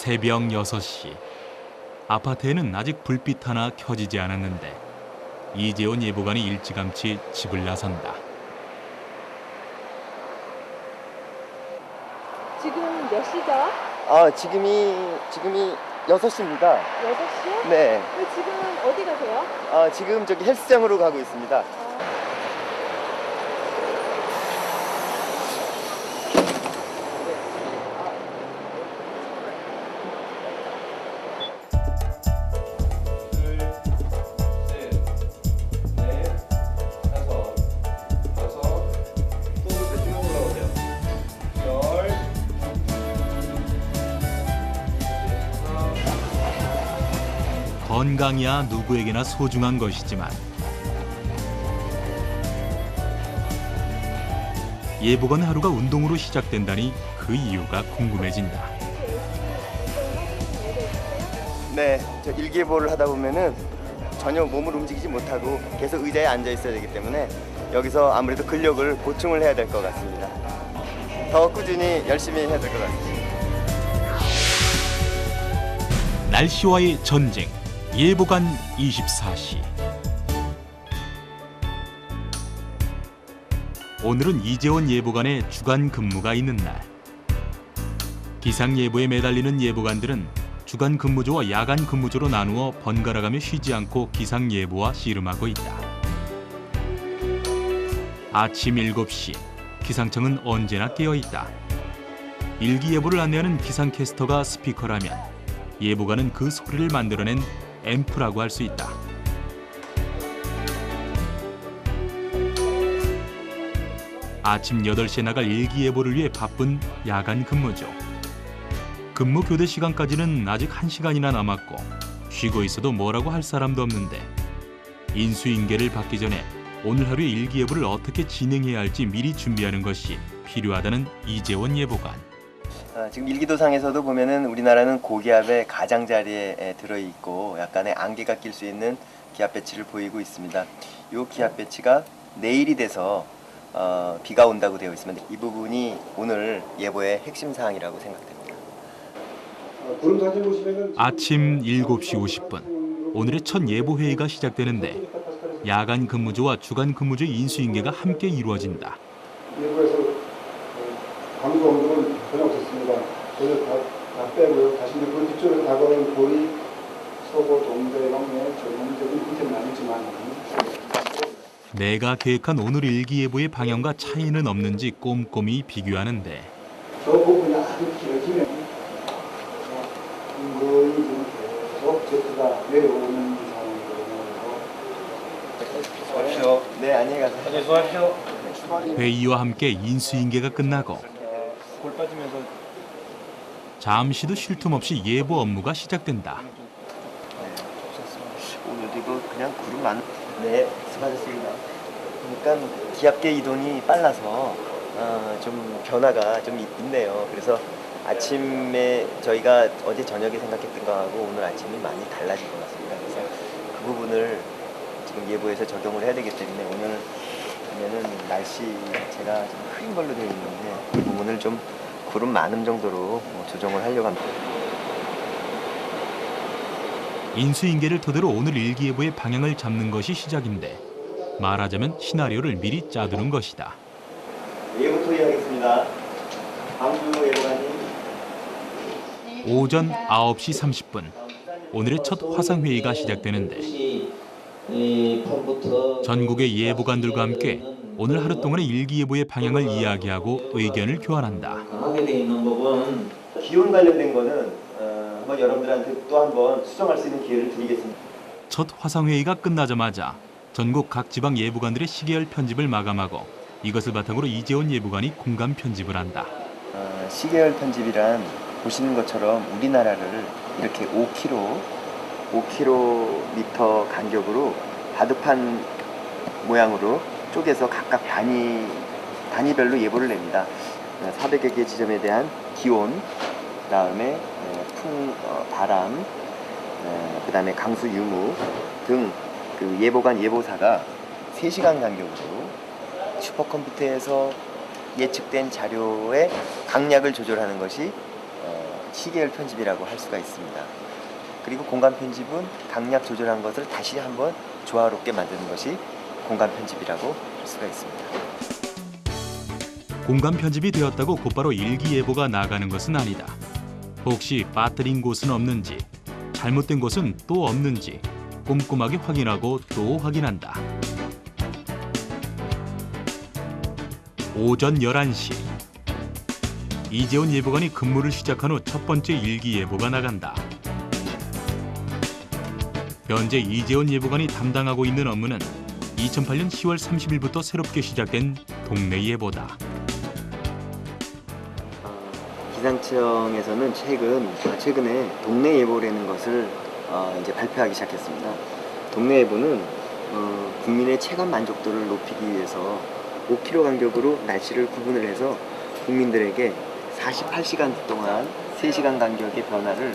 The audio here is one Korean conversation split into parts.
새벽 6시 아파트에는 아직 불빛 하나 켜지지 않았는데 이재원 예보관이 일찌감치 집을 나선다. 지금 몇 시죠? 아, 지금이 지금이 6시입니다. 6시요? 네. 지금 어디 가세요? 아, 지금 저기 헬스장으로 가고 있습니다. 건강이야 누구에게나 소중한 것이지만 예보관 하루가 운동으로 시작된다니 그 이유가 궁금해진다. 네. 저 일기예보를 하다 보면은 전혀 몸을 움직이지 못하고 계속 의자에 앉아 있어야 되기 때문에 여기서 아무래도 근력을 보충을 해야 될 것 같습니다. 더 꾸준히 열심히 해야 될 것 같습니다. 날씨와의 전쟁 예보관 24시 오늘은 이재원 예보관의 주간 근무가 있는 날 기상 예보에 매달리는 예보관들은 주간 근무조와 야간 근무조로 나누어 번갈아가며 쉬지 않고 기상 예보와 씨름하고 있다. 아침 7시 기상청은 언제나 깨어 있다. 일기예보를 안내하는 기상캐스터가 스피커라면 예보관은 그 소리를 만들어낸 앰프라고 할 수 있다. 아침 8시에 나갈 일기예보를 위해 바쁜 야간 근무죠. 근무 교대 시간까지는 아직 1시간이나 남았고 쉬고 있어도 뭐라고 할 사람도 없는데 인수인계를 받기 전에 오늘 하루의 일기예보를 어떻게 진행해야 할지 미리 준비하는 것이 필요하다는 이재원 예보관. 아, 지금 일기도상에서도 보면은 우리나라는 고기압의 가장자리에 에, 들어 있고 약간의 안개가 낄 수 있는 기압 배치를 보이고 있습니다. 이 기압 배치가 내일이 돼서 어, 비가 온다고 되어 있습니다. 이 부분이 오늘 예보의 핵심 사항이라고 생각됩니다. 보시면은 아침 7시 50분 오늘의 첫 예보 회의가 시작되는데 야간 근무조와 주간 근무조의 인수인계가 함께 이루어진다. 일부에서 어, 광주 온도는 전혀 다, 다 빼고요. 다시 이제 그 뒤쪽에서 다가오는 고리, 서고, 동대, 영내 전문적인 힌트는 아니지만 내가 계획한 오늘 일기예보의 방향과 차이는 없는지 꼼꼼히 비교하는데 저 부분이 아주 길어지면 거의 지금 계속 제트가 내려오는 상황이거든요. 네, 안녕히 가세요. 회의와 함께 인수인계가 끝나고 골 빠지면서 잠시도 쉴 틈 없이 예보 업무가 시작된다. 오늘도 이거 그냥 구름 많. 네, 수고하셨습니다. 그러니까 기압계 이동이 빨라서 어, 좀 변화가 좀 있- 있네요. 그래서 아침에 저희가 어제 저녁에 생각했던 거하고 오늘 아침이 많이 달라진 것 같습니다. 그래서 그 부분을 지금 예보에서 적용을 해야 되기 때문에 오늘 보면은 날씨 자체가 좀 흐린 걸로 되어 있는데 이 부분을 좀 구름 많음 정도로 뭐 조정을 하려고 합니다. 인수인계를 토대로 오늘 일기예보의 방향을 잡는 것이 시작인데 말하자면 시나리오를 미리 짜두는 것이다. 광주 예보관님. 오전 9시 30분 오늘의 첫 화상회의가 시작되는데 전국의 예보관들과 함께 오늘 하루 동안의 일기예보의 방향을 이야기하고 의견을 교환한다. 강하게 돼 있는 법은 기온 관련된 거는 어, 한번 여러분들한테 또 한번 수정할 수 있는 기회를 드리겠습니다. 첫 화상회의가 끝나자마자 전국 각 지방 예보관들의 시계열 편집을 마감하고 이것을 바탕으로 이재원 예보관이 공감 편집을 한다. 어, 시계열 편집이란 보시는 것처럼 우리나라를 이렇게 5km, 5km 간격으로 바둑판 모양으로 쪼개서 각각 단위 단위별로 예보를 냅니다. 400여 개 지점에 대한 기온, 그 다음에 어, 풍, 어, 바람, 어, 그다음에 강수 유무 등 그 예보관 예보사가 3시간 간격으로 슈퍼컴퓨터에서 예측된 자료의 강약을 조절하는 것이 어, 시계열 편집이라고 할 수가 있습니다. 그리고 공간 편집은 강약 조절한 것을 다시 한번 조화롭게 만드는 것이 공간 편집이라고 할 수가 있습니다. 공간 편집이 되었다고 곧바로 일기예보가 나가는 것은 아니다. 혹시 빠뜨린 곳은 없는지, 잘못된 곳은 또 없는지 꼼꼼하게 확인하고 또 확인한다. 오전 11시 이재원 예보관이 근무를 시작한 후 첫 번째 일기예보가 나간다. 현재 이재원 예보관이 담당하고 있는 업무는 2008년 10월 30일부터 새롭게 시작된 동네 예보다. 기상청에서는 최근 아, 최근에 동네 예보라는 것을 어, 이제 발표하기 시작했습니다. 동네 예보는 어, 국민의 체감 만족도를 높이기 위해서 5km 간격으로 날씨를 구분을 해서 국민들에게 48시간 동안 3시간 간격의 변화를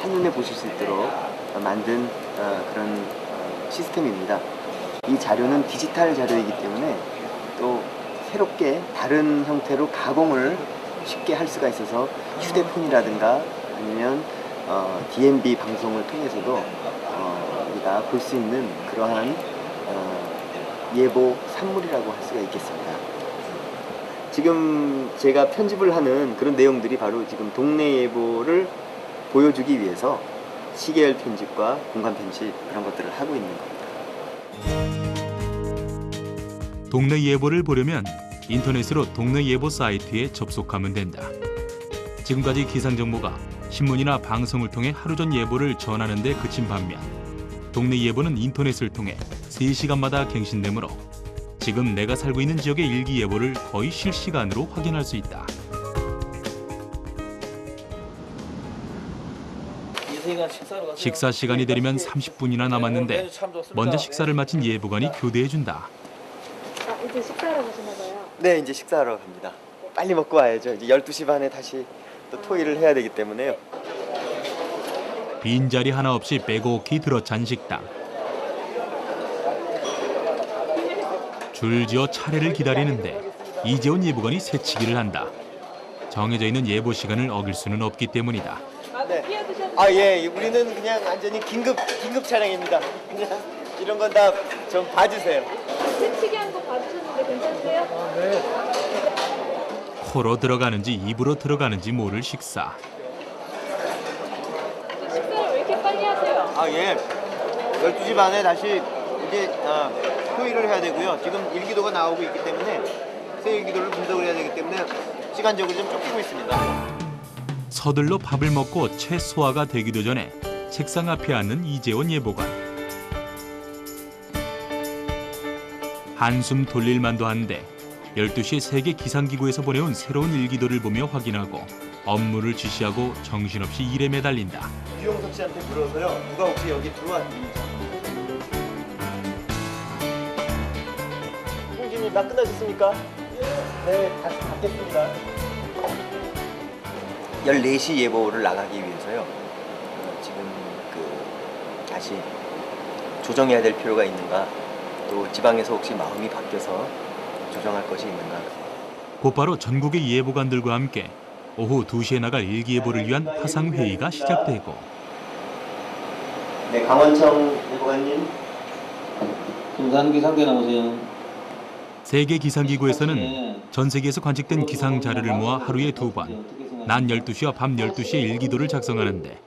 한눈에 보실 수 있도록 어, 만든 어, 그런 어, 시스템입니다. 이 자료는 디지털 자료이기 때문에 또 새롭게 다른 형태로 가공을 쉽게 할 수가 있어서 휴대폰이라든가 아니면 어, DMB 방송을 통해서도 어, 우리가 볼 수 있는 그러한 어, 예보 산물이라고 할 수가 있겠습니다. 지금 제가 편집을 하는 그런 내용들이 바로 지금 동네 예보를 보여주기 위해서 시계열 편집과 공간 편집 그런 것들을 하고 있는 겁니다. 동네 예보를 보려면 인터넷으로 동네 예보 사이트에 접속하면 된다. 지금까지 기상 정보가 신문이나 방송을 통해 하루 전 예보를 전하는 데 그친 반면 동네 예보는 인터넷을 통해 3시간마다 갱신되므로 지금 내가 살고 있는 지역의 일기 예보를 거의 실시간으로 확인할 수 있다. 식사 시간이 되려면 30분이나 남았는데 먼저 식사를 마친 예보관이 교대해 준다. 아, 이제 식사하러 가시나 봐요. 네, 이제 식사하러 갑니다. 빨리 먹고 와야죠. 이제 12시 반에 다시 또 토의를 해야 되기 때문에요. 빈자리 하나 없이 빼곡히 들어찬 식당. 줄지어 차례를 기다리는데 이재원 예보관이 새치기를 한다. 정해져 있는 예보 시간을 어길 수는 없기 때문이다. 아, 네. 아, 예. 우리는 그냥 완전히 긴급 긴급 차량입니다. 그냥 이런 건 다 좀 봐주세요. 코로 들어가는지 입으로 들어가는지 모를 식사. 식사를 왜 이렇게 빨리 하세요? 아, 예. 12시 반에 다시 이제 아, 토의를 해야 되고요. 지금 일기도가 나오고 있기 때문에 새 일기도를 분석을 해야 되기 때문에 시간적으로 좀 쫓기고 있습니다. 서둘러 밥을 먹고 최소화가 되기도 전에 책상 앞에 앉는 이재원 예보관. 한숨 돌릴 만도 한데 12시에 세계 기상기구에서 보내온 새로운 일기도를 보며 확인하고 업무를 지시하고 정신없이 일에 매달린다. 유영석 씨한테 물어서요. 누가 혹시 여기 들어왔는지. 홍진님 다 끝나셨습니까? 네, 다시 받겠습니다. 14시 예보를 나가기 위해서요. 어, 지금 그 다시 조정해야 될 필요가 있는가? 또 지방에서 혹시 마음이 바뀌어서 조정할 것이 있는가? 곧바로 전국의 예보관들과 함께 오후 2시에 나갈 일기예보를 위한 화상 회의가 시작되고 네, 강원청 예보관님. 중산 기상대 나오세요. 세계 기상기구에서는 전 세계에서 관측된 기상 자료를 모아 하루에 두 번, 낮 12시와 밤 12시에 일기도를 작성하는데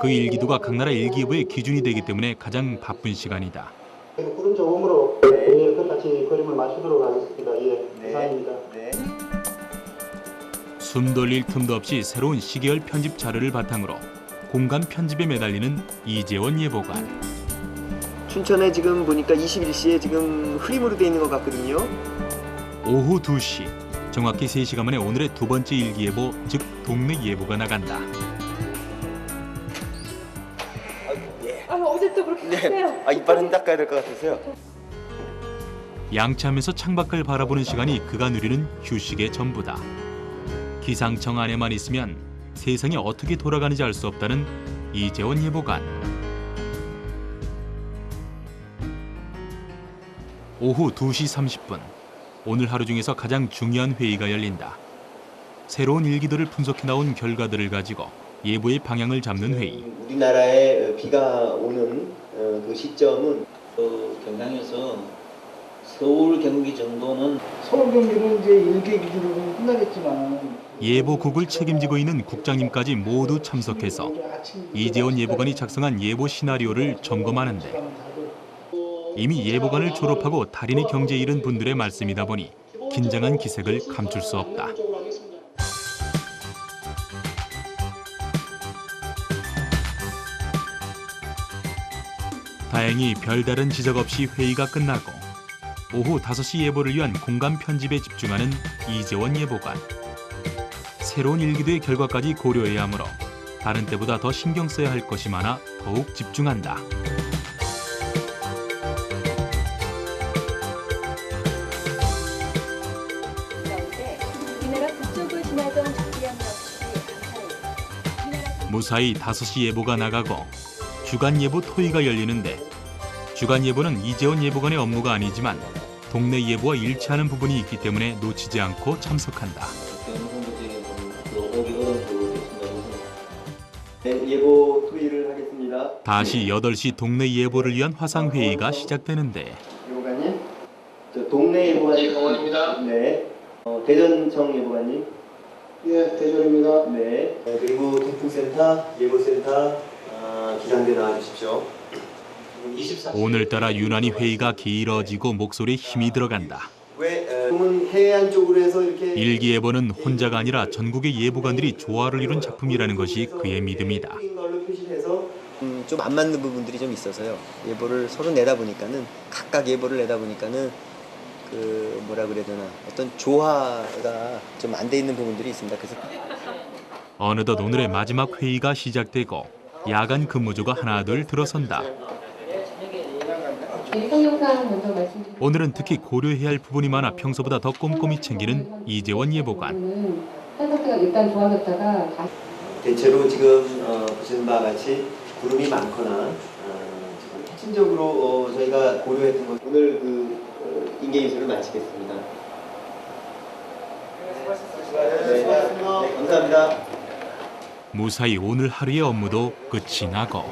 그 일기도가 각 나라 일기예보의 기준이 되기 때문에 가장 바쁜 시간이다. 구름 조음으로 예, 끝까지 그림을 맞추도록 하겠습니다. 예, 네. 이상입니다. 네. 숨 돌릴 틈도 없이 새로운 시계열 편집 자료를 바탕으로 공간 편집에 매달리는 이재원 예보관. 춘천에 지금 보니까 21시에 지금 흐림으로 돼 있는 것 같거든요. 오후 2시 정확히 3시간 만에 오늘의 두 번째 일기예보 즉 동네 예보가 나간다. 아, 어제 또 그렇게 네. 하세요? 아 이빨은 닦아야 될 것 같아서요. 양치하면서 창밖을 바라보는 시간이 그가 누리는 휴식의 전부다. 기상청 안에만 있으면 세상이 어떻게 돌아가는지 알 수 없다는 이재원 예보관. 오후 2시 30분 오늘 하루 중에서 가장 중요한 회의가 열린다. 새로운 일기도를 분석해 나온 결과들을 가지고 예보의 방향을 잡는 회의. 우리나라에 비가 오는 어, 그 시점은 그 경상에서 서울 경기 정도는 서울 경기는 이제 일개 기준으로 끝나겠지만 예보국을 책임지고 있는 국장님까지 모두 참석해서 이재원 예보관이 작성한 예보 시나리오를 점검하는데 이미 예보관을 졸업하고 달인의 경제에 이른 분들의 말씀이다 보니 긴장한 기색을 감출 수 없다. 다행히 별다른 지적 없이 회의가 끝나고 오후 5시 예보를 위한 공감 편집에 집중하는 이재원 예보관. 새로운 일기도의 결과까지 고려해야 하므로 다른 때보다 더 신경 써야 할 것이 많아 더욱 집중한다. 무사히 5시 예보가 나가고 주간 예보 토의가 열리는데 주간 예보는 이재원 예보관의 업무가 아니지만 동네 예보와 일치하는 부분이 있기 때문에 놓치지 않고 참석한다. 네, 예보 토의를 하겠습니다. 다시 8시 동네 예보를 위한 화상 회의가 시작되는데 예보관님, 저 동네 예보관님 경원입니다. 네. 어, 대전청 예보관님. 예 대전입니다. 네. 네, 그리고 통풍센터, 예보센터, 아, 기상대 나와주십시오. 24. 오늘따라 유난히 회의가 길어지고 목소리에 힘이 들어간다. 일기예보는 혼자가 아니라 전국의 예보관들이 조화를 이룬 작품이라는 것이 그의 믿음이다. 음, 좀안 맞는 부분들이 좀 있어서요. 예보를 서로 내다 보니까는 각각 예보를 내다 보니까는 그 뭐라 그래야 되나 어떤 조화가 좀 안 돼 있는 부분들이 있습니다. 그래서 어느덧 오늘의 마지막 회의가 시작되고 야간 근무조가 하나둘 들어선다. 오늘은 특히 고려해야 할 부분이 많아 평소보다 더 꼼꼼히 챙기는 이재원 예보관. 일단 좋아졌다가 대체로 지금 어, 보시는 바와 같이 구름이 많거나 어, 핵심적으로 어, 저희가 고려했던 것 오늘 그 어, 인계 인수를 마치겠습니다. 네, 네, 감사합니다. 무사히 오늘 하루의 업무도 끝이 나고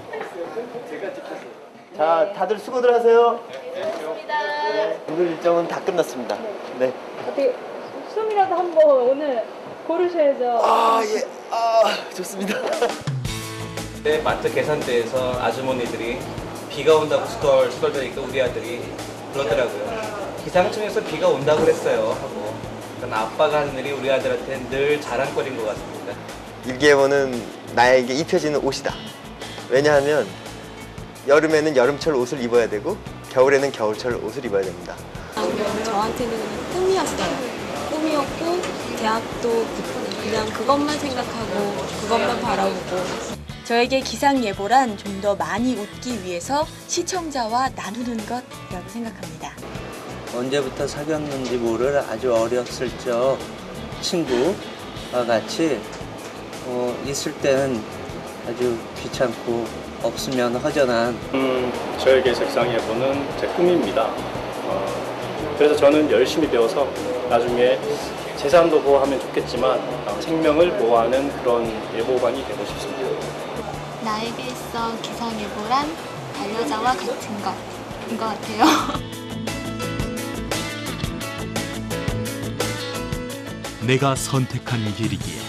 자, 다들 수고들 하세요. 네, 오늘 일정은 다 끝났습니다. 네. 어떻게 숨이라도 한번 오늘 고르셔야죠. 아, 예. 아, 좋습니다. 네, 마트 계산대에서 아주머니들이 비가 온다고 스톨 스톨되니까 우리 아들이 그러더라고요. 기상청에서 비가 온다고 그랬어요 하고. 그러니까 아빠가 하는 일이 우리 아들한테 늘 자랑거리인 것 같습니다. 일기예보는 나에게 입혀지는 옷이다. 왜냐하면 여름에는 여름철 옷을 입어야 되고 겨울에는 겨울철 옷을 입어야 됩니다. 저한테는 그냥 꿈이었어요. 꿈이었고 대학도 그냥 그것만 생각하고 그것만 바라보고 저에게 기상 예보란 좀 더 많이 웃기 위해서 시청자와 나누는 것이라고 생각합니다. 언제부터 사귀었는지 모를 아주 어렸을 적 친구와 같이 어, 있을 때는 아주 귀찮고 없으면 허전한 음, 저에게 색상 예보는 제 꿈입니다. 어, 그래서 저는 열심히 배워서 나중에 재산도 보호하면 좋겠지만 어, 생명을 보호하는 그런 예보관이 되고 싶습니다. 나에게 있어 기상예보란 반려자와 같은 것인 것 같아요. 내가 선택한 길이기에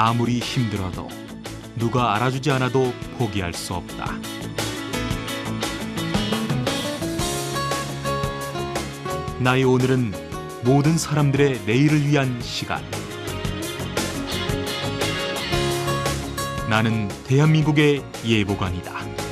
아무리 힘들어도 누가 알아주지 않아도 포기할 수 없다. 나의 오늘은 모든 사람들의 내일을 위한 시간. 나는 대한민국의 예보관이다.